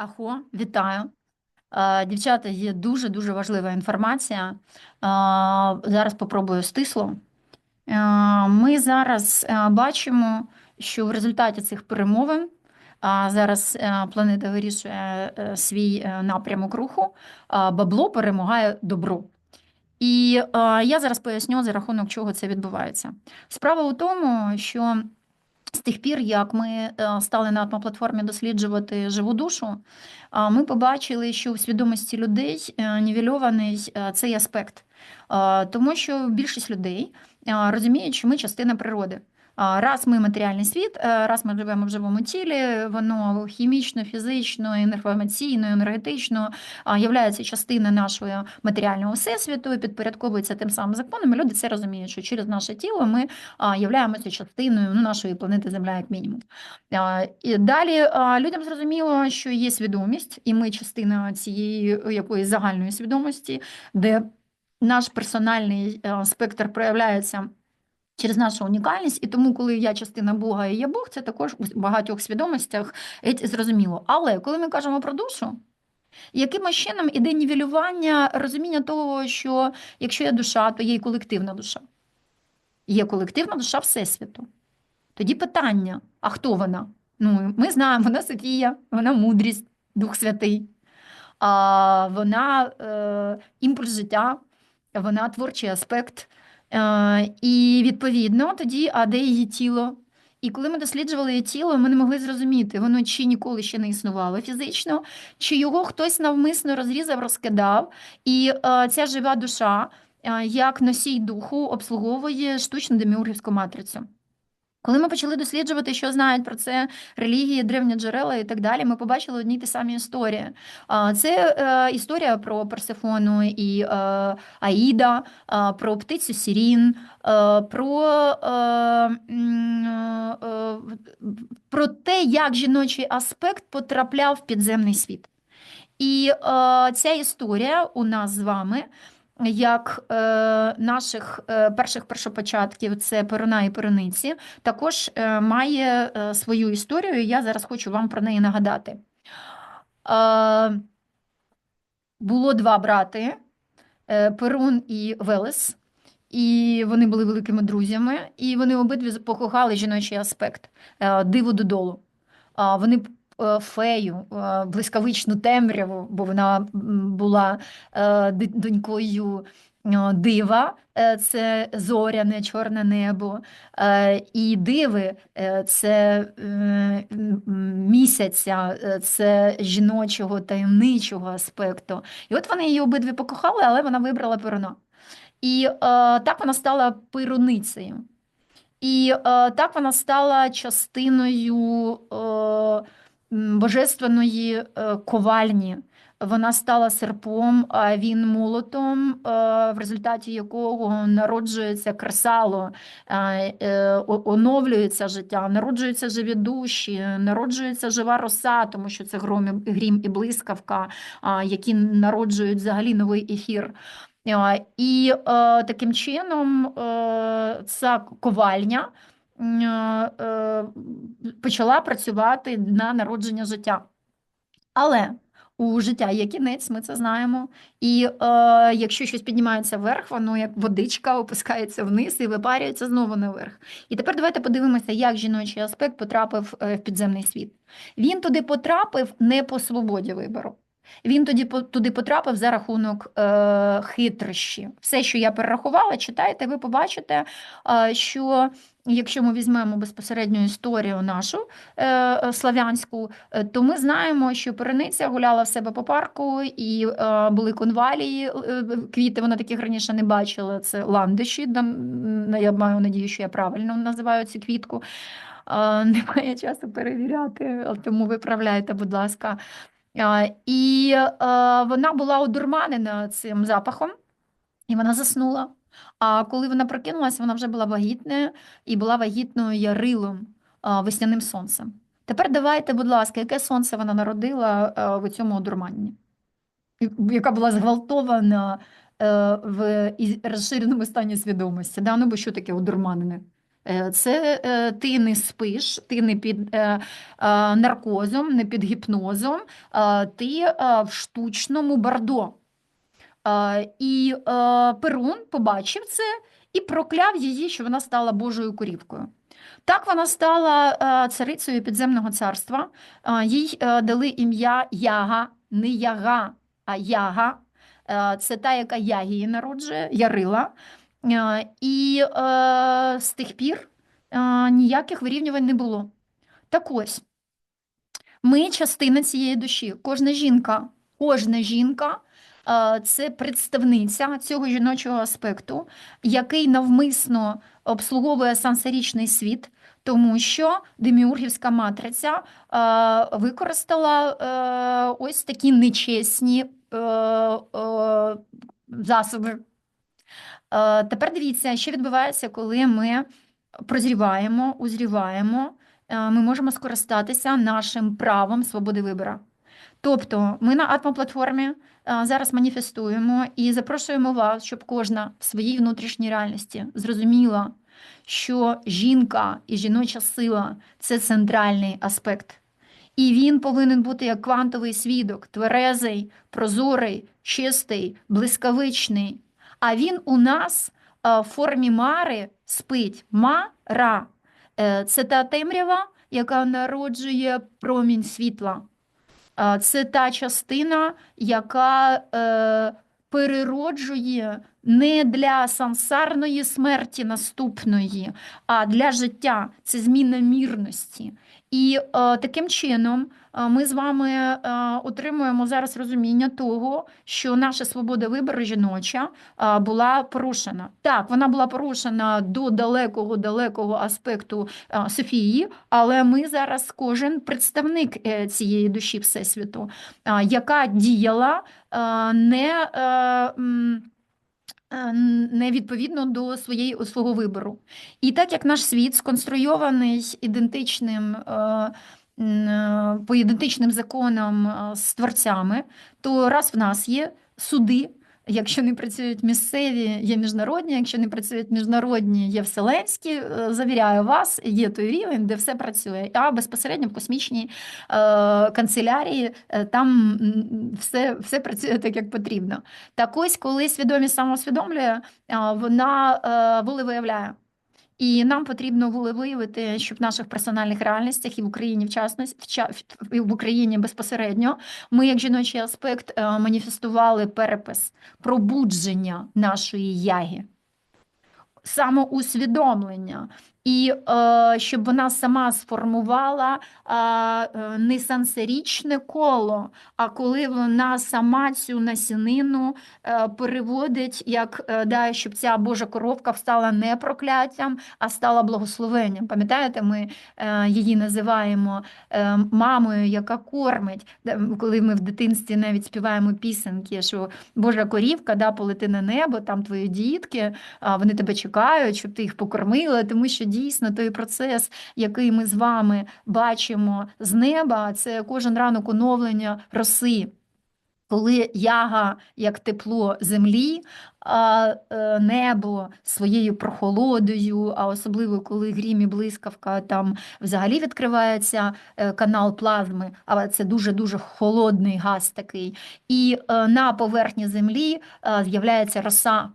Ахо, вітаю. Е, Дівчата, є дуже-дуже важлива інформація. Е, Зараз попробую стисло. Е, Ми зараз бачимо, що в результаті цих перемовин зараз планета вирішує свій напрямок руху, бабло перемагає добро. І я зараз поясню, за рахунок чого це відбувається. Справа у тому, що з тих пір, як ми е, стали на атмоплатформі досліджувати живу душу, ми побачили, що в свідомості людей е, нівельований цей аспект, тому що більшість людей розуміють, що ми частина природи. Раз ми матеріальний світ, е, раз ми живемо в живому тілі, воно хімічно, фізично, енергоемоційно, енергетично являється частиною нашого матеріального всесвіту і підпорядковується тим самим законом. І люди це розуміють, що через наше тіло ми являємося частиною ну, нашої планети Земля, як мінімум. І далі людям зрозуміло, що є свідомість, і ми частина цієї якоїсь загальної свідомості, де наш персональний е, спектр проявляється. Через нашу унікальність, і тому, коли я частина Бога і є Бог, це також у багатьох свідомостях зрозуміло. Але коли ми кажемо про душу, якимось чином іде нівелювання розуміння того, що якщо є душа, то є і колективна душа. Є колективна душа Всесвіту. Тоді питання: а хто вона? Ну, ми знаємо, вона Софія, вона мудрість, Дух Святий, а вона е, імпульс життя, вона творчий аспект. Е, і відповідно тоді, а де її тіло? І коли ми досліджували її тіло, ми не могли зрозуміти, воно чи ніколи ще не існувало фізично, чи його хтось навмисно розрізав, розкидав, і е, ця жива душа, е, як носій духу, обслуговує штучну деміургівську матрицю. Коли ми почали досліджувати, що знають про це релігії, древні джерела і так далі, ми побачили одні й ті самі історії. Це е, історія про Персефону і е, Аїда, про птицю Сірін, е, про, про те, як жіночий аспект потрапляв в підземний світ. І ця історія у нас з вами як е, наших е, перших першопочатків, це Перуна і Перуниці, також е, має е, свою історію. Я зараз хочу вам про неї нагадати. Е, було два брати е, Перун і Велес, і вони були великими друзями, і вони обидві покохали жіночий аспект е, диво додолу. Вони фею, е, блискавичну темряву, бо вона була е, донькою е, дива, е, це зоряне, чорне небо, е, і диви е, це е, місяця, е, це жіночого таємничого аспекту. І от вони її обидві покохали, але вона вибрала перуна. І е, так вона стала перуницею. І е, так вона стала частиною е, божественної е, ковальні. Вона стала серпом, а він молотом, е, в результаті якого народжується кресало, е, оновлюється життя, народжуються живі душі, народжується жива роса, тому що це гром, грім і блискавка, які народжують взагалі новий ефір. І таким чином ця ковальня почала працювати на народження життя. Але у життя є кінець, ми це знаємо. І е, якщо щось піднімається вверх, воно як водичка опускається вниз і випарюється знову наверх. І тепер давайте подивимося, як жіночий аспект потрапив е, в підземний світ. Він туди потрапив не по свободі вибору. Він тоді туди потрапив за рахунок е, хитрощі. Все, що я перерахувала, читайте, ви побачите, е, що якщо ми візьмемо безпосередньо історію нашу е, е, славянську, е, то ми знаємо, що перениця гуляла в себе по парку, і е, були конвалії, е, квіти, вона таких раніше не бачила. Це ландиші. Я маю надію, що я правильно називаю цю квітку. Е, Немає часу перевіряти, тому виправляйте, будь ласка. А, І е, вона була одурманена цим запахом, і вона заснула. А коли вона прокинулася, вона вже була вагітною і була вагітною ярилом весняним сонцем. Тепер давайте, будь ласка, яке сонце вона народила в цьому одурманні, яка була зґвалтована е, в розширеному стані свідомості. Да? Ну, бо що таке одурманене? Е, Це е, ти не спиш, ти не під наркозом, не під гіпнозом, ти в штучному бардо. І е, Перун побачив це і прокляв її, що вона стала Божою корівкою. Так вона стала е, царицею підземного царства. Їй е, дали ім'я Яга, не Яга, а Яга. Це та, яка Ягії народжує, Ярила. І з тих пір ніяких вирівнювань не було. Так ось, ми частина цієї душі. Кожна жінка, кожна жінка це представниця цього жіночого аспекту, який навмисно обслуговує сансарічний світ, тому що деміургівська матриця е, використала е, ось такі нечесні е, е, засоби. Е, Тепер дивіться, що відбувається, коли ми прозріваємо, узріваємо, е, ми можемо скористатися нашим правом свободи вибору. Тобто ми на атмоплатформі е, зараз маніфестуємо і запрошуємо вас, щоб кожна в своїй внутрішній реальності зрозуміла, що жінка і жіноча сила це центральний аспект. І він повинен бути як квантовий свідок, тверезий, прозорий, чистий, блискавичний. А він у нас е, в формі мари спить. Мара. Е, Це та темрява, яка народжує промінь світла. Е, Це та частина, яка е, перероджує не для сансарної смерті наступної, а для життя. Це зміна мірності. І е, таким чином е, ми з вами е, отримуємо зараз розуміння того, що наша свобода вибору жіноча була порушена. Так, вона була порушена до далекого далекого аспекту Софії, але ми зараз кожен представник цієї душі Всесвіту, яка діяла не. Е, Не відповідно до своєї свого вибору. І так як наш світ сконструйований ідентичним е, е, по ідентичним законам з творцями, то раз в нас є суди. Якщо не працюють місцеві, є міжнародні. Якщо не працюють міжнародні, є вселенські. Е, Завіряю вас, є той рівень, де все працює. А безпосередньо в космічній е, канцелярії е, там все, все працює так, як потрібно. Так ось, коли свідомість самосвідомлює, вона е, волевиявляє. І нам потрібно виявити, щоб в наших персональних реальностях і в Україні в і в Україні безпосередньо, ми, як жіночий аспект, е, маніфестували перепис пробудження нашої яги, самоусвідомлення. І е, щоб вона сама сформувала е, не сансерічне коло, а коли вона сама цю насінину е, переводить, як е, да, щоб ця Божа коровка стала не прокляттям, а стала благословенням. Пам'ятаєте, ми е, її називаємо е, мамою, яка кормить. Коли ми в дитинстві навіть співаємо пісеньки, що Божа корівка да, полети на небо, там твої дітки, вони тебе чекають, щоб ти їх покормила, тому що дійсно той процес, який ми з вами бачимо з неба, це кожен ранок оновлення роси. Коли яга як тепло землі, а е, небо своєю прохолодою, а особливо коли грім і блискавка, там взагалі відкривається е, канал плазми, але це дуже-дуже холодний газ такий. І е, на поверхні землі з'являється роса.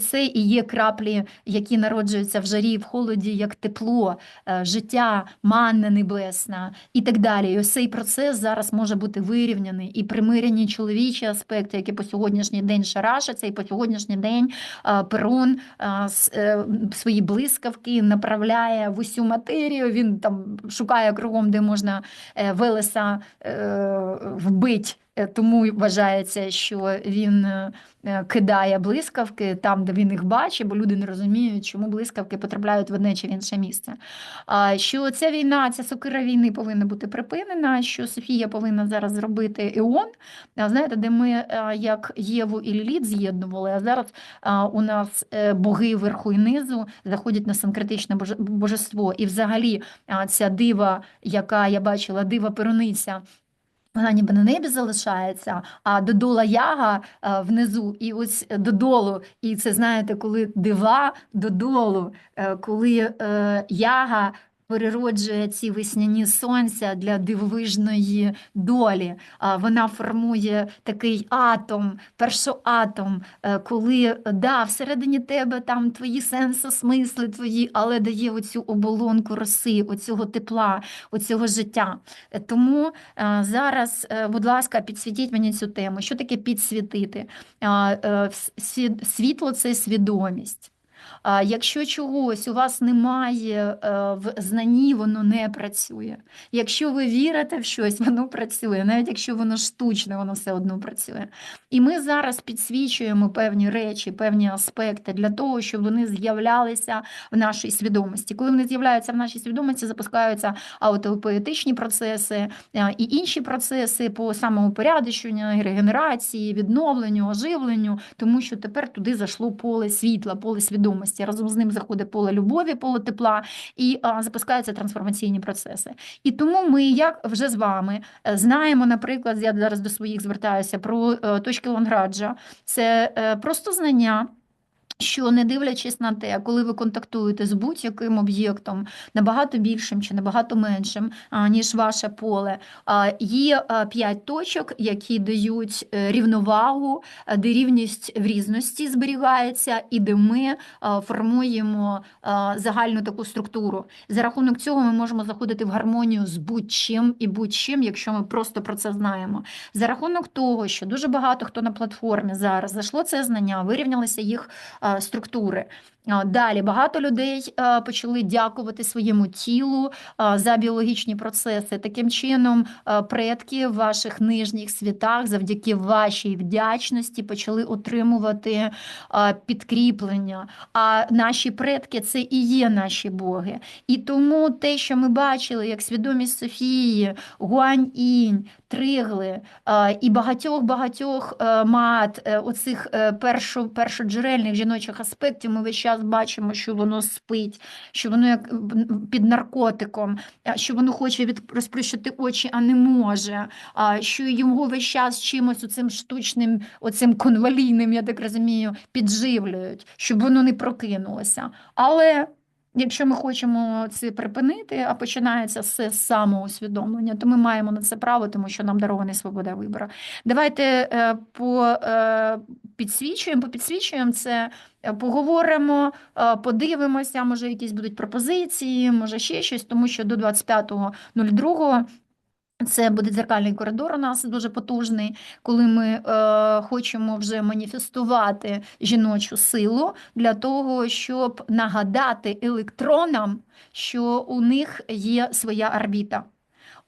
Це і є краплі, які народжуються в жарі, в холоді, як тепло, е, життя, манна небесна і так далі. І ось цей процес зараз може бути вирівняний і примирені чоловічі аспекти, які по сьогоднішній день шарашаться, і по сьогоднішній день е, Перун е, свої блискавки направляє в усю матерію. Він там шукає кругом, де можна Велеса вбить. Е, Тому вважається, що він е, е, кидає блискавки там, де він їх бачить, бо люди не розуміють, чому блискавки потрапляють в одне чи в інше місце. Що ця війна, ця сокира війни повинна бути припинена, що Софія повинна зараз зробити Еон. Знаєте, де ми як Єву і Ліліт з'єднували, а зараз у нас боги верху і низу заходять на санкретичне боже- божество. І взагалі ця дива, яка я бачила, дива перуниця. Вона ніби на небі залишається, а додола яга а, внизу, і ось додолу. І це знаєте, коли дива додолу, е, коли е, яга перероджує ці весняні сонця для дивовижної долі. Вона формує такий атом, першоатом, е, коли да, всередині тебе там твої сенси, смисли твої, але дає оцю оболонку роси, оцього тепла, оцього життя. Е, тому е, зараз, будь ласка, підсвітіть мені цю тему. Що таке підсвітити? Світло це свідомість. Якщо чогось у вас немає е, в знанні, воно не працює. Якщо ви вірите в щось, воно працює, навіть якщо воно штучне, воно все одно працює. І ми зараз підсвічуємо певні речі, певні аспекти для того, щоб вони з'являлися в нашій свідомості. Коли вони з'являються в нашій свідомості, запускаються аутопоетичні процеси е, і інші процеси по самоупорядоченню, регенерації, відновленню, оживленню, тому що тепер туди зайшло поле світла, поле свідомості свідомості. Разом з ним заходить поле любові, поле тепла і а, запускаються трансформаційні процеси. І тому ми, як вже з вами, е, знаємо, наприклад, я зараз до своїх звертаюся про е, точки Лонграджа. Це е, просто знання. Що не дивлячись на те, коли ви контактуєте з будь-яким об'єктом набагато більшим чи набагато меншим, ніж ваше поле, є п'ять точок, які дають е, рівновагу, е, де рівність в різності зберігається, і де ми формуємо загальну таку структуру. За рахунок цього ми можемо заходити в гармонію з будь-чим і будь-чим, якщо ми просто про це знаємо. За рахунок того, що дуже багато хто на платформі зараз зайшло це знання, вирівнялися їх структури. Далі багато людей почали дякувати своєму тілу за біологічні процеси. Таким чином, предки в ваших нижніх світах, завдяки вашій вдячності, почали отримувати підкріплення. А наші предки це і є наші боги. І тому те, що ми бачили, як свідомість Софії, Гуань-інь, Тригли і багатьох-багатьох е, мат, е, оцих е, першоджерельних жіночих аспектів, ми весь час час бачимо, що воно спить, що воно як під наркотиком, що воно хоче розплющити очі, а не може, що його весь час чимось оцим штучним, оцим конвалійним, я так розумію, підживлюють, щоб воно не прокинулося. Але Якщо ми хочемо це припинити, а починається все з самоусвідомлення, то ми маємо на це право, тому що нам дарований свобода вибору. Давайте е, по е, підсвічуємо, попідсвічуємо це, е, поговоримо, подивимося, може, якісь будуть пропозиції, може ще щось, тому що до 25.02 це буде дзеркальний коридор у нас дуже потужний, коли ми е, хочемо вже маніфестувати жіночу силу для того, щоб нагадати електронам, що у них є своя орбіта.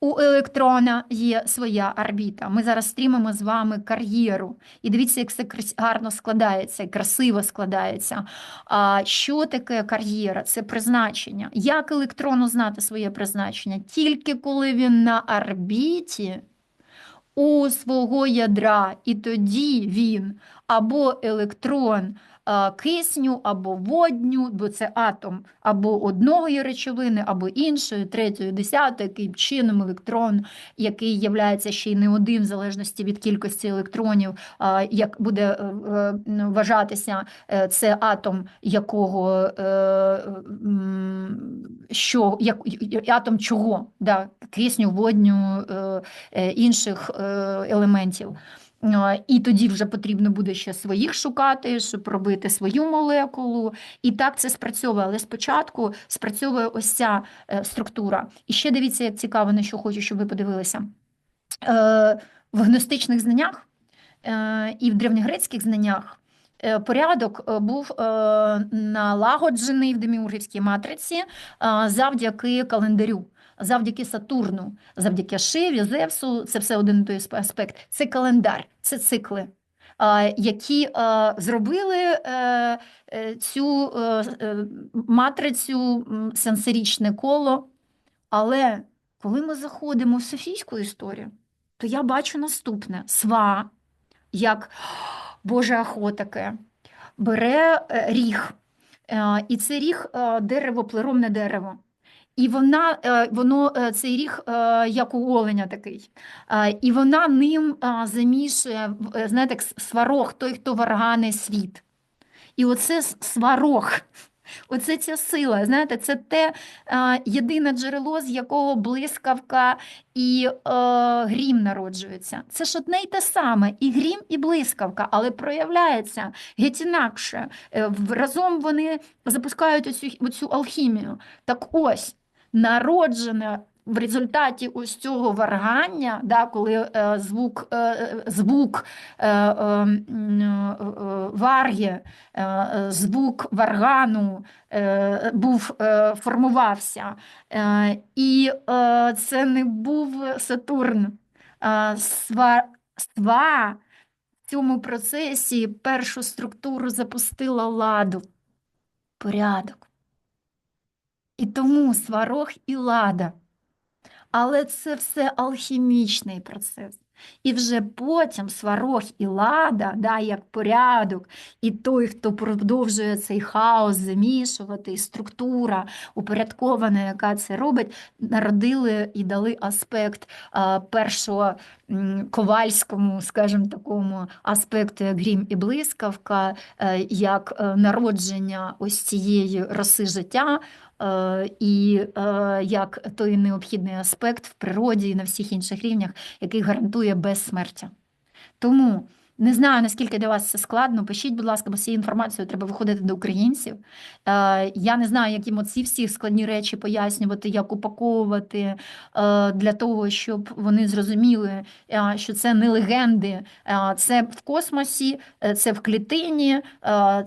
У електрона є своя орбіта. Ми зараз стрімимо з вами кар'єру. І дивіться, як це гарно складається, і красиво складається. А Що таке кар'єра? Це призначення. Як електрону знати своє призначення? Тільки коли він на орбіті у свого ядра, і тоді він або електрон кисню або водню, бо це атом або одної речовини, або іншої, третьої, десятої, яким чином електрон, який є ще й не один, в залежності від кількості електронів, як буде е, е, вважатися е, це атом якого що, як, атом чого, да, кисню, водню, інших елементів. І тоді вже потрібно буде ще своїх шукати, щоб робити свою молекулу. І так це спрацьовує. Але спочатку спрацьовує ось ця е, структура. І ще дивіться, як цікаво, на що хочу, щоб ви подивилися. Е, в гностичних знаннях е, і в древньогрецьких знаннях. Порядок був налагоджений в деміургівській матриці завдяки календарю завдяки Сатурну, завдяки Шиві, Зевсу, це все один той аспект. Це календар, це цикли, які зробили е, е, цю е, матрицю сенсорічне коло. Але коли ми заходимо в Софійську історію, то я бачу наступне: сва, як Боже Ахотаке, бере ріг, і це ріг дерево, плеромне дерево. І вона, е, воно, е, цей ріг, е, як у оленя такий. І вона ним замішує, знаєте, сварог, той, хто варгане світ. І оце сварог, оце ця сила, знаєте, це те єдине джерело, з якого блискавка і е, грім народжуються. Це ж одне й те саме, і грім, і блискавка, але проявляється геть інакше. Разом вони запускають оцю, оцю алхімію. Так ось, народжене в результаті ось цього варгання, да, коли е, звук, е, звук е, е, е, е, е, звук варгану е, був, е, формувався. Е, і е, це не був Сатурн. Е, Сва, сва в цьому процесі першу структуру запустила ладу, порядок. І тому сварог і лада. Але це все алхімічний процес. І вже потім сварог і лада, да, як порядок, і той, хто продовжує цей хаос замішувати, і структура упорядкована, яка це робить, народили і дали аспект а, першого ковальському, скажімо, такому аспекту, як грім і блискавка, е, як е, народження ось цієї роси життя. Е, І е, як той необхідний аспект в природі і на всіх інших рівнях, який гарантує безсмертя. Тому не знаю, наскільки для вас це складно. Пишіть, будь ласка, бо з цією інформацією треба виходити до українців. Е, Я не знаю, як їм оці всі складні речі пояснювати, як упаковувати е, для того, щоб вони зрозуміли, е, що це не легенди, це в космосі, це в клітині,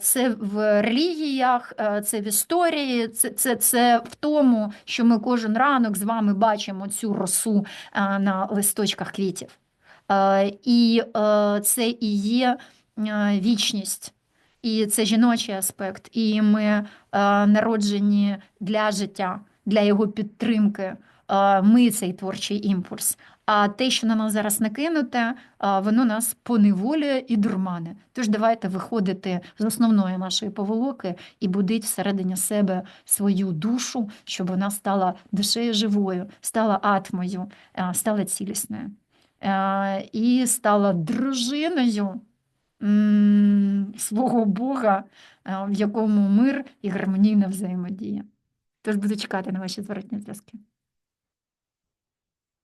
це в релігіях, це в історії, це, це, це в тому, що ми кожен ранок з вами бачимо цю росу на листочках квітів. Е, І е, це і є е, вічність, і це жіночий аспект. І ми народжені для життя, для його підтримки. Ми цей творчий імпульс. А те, що на нас зараз накинуте, воно нас поневолює і дурмане. Тож давайте виходити з основної нашої поволоки і будить всередині себе свою душу, щоб вона стала душею живою, стала атмою, стала цілісною. Е, і стала дружиною свого Бога, е, в якому мир і гармонійна взаємодія. Тож буду чекати на ваші зворотні зв'язки.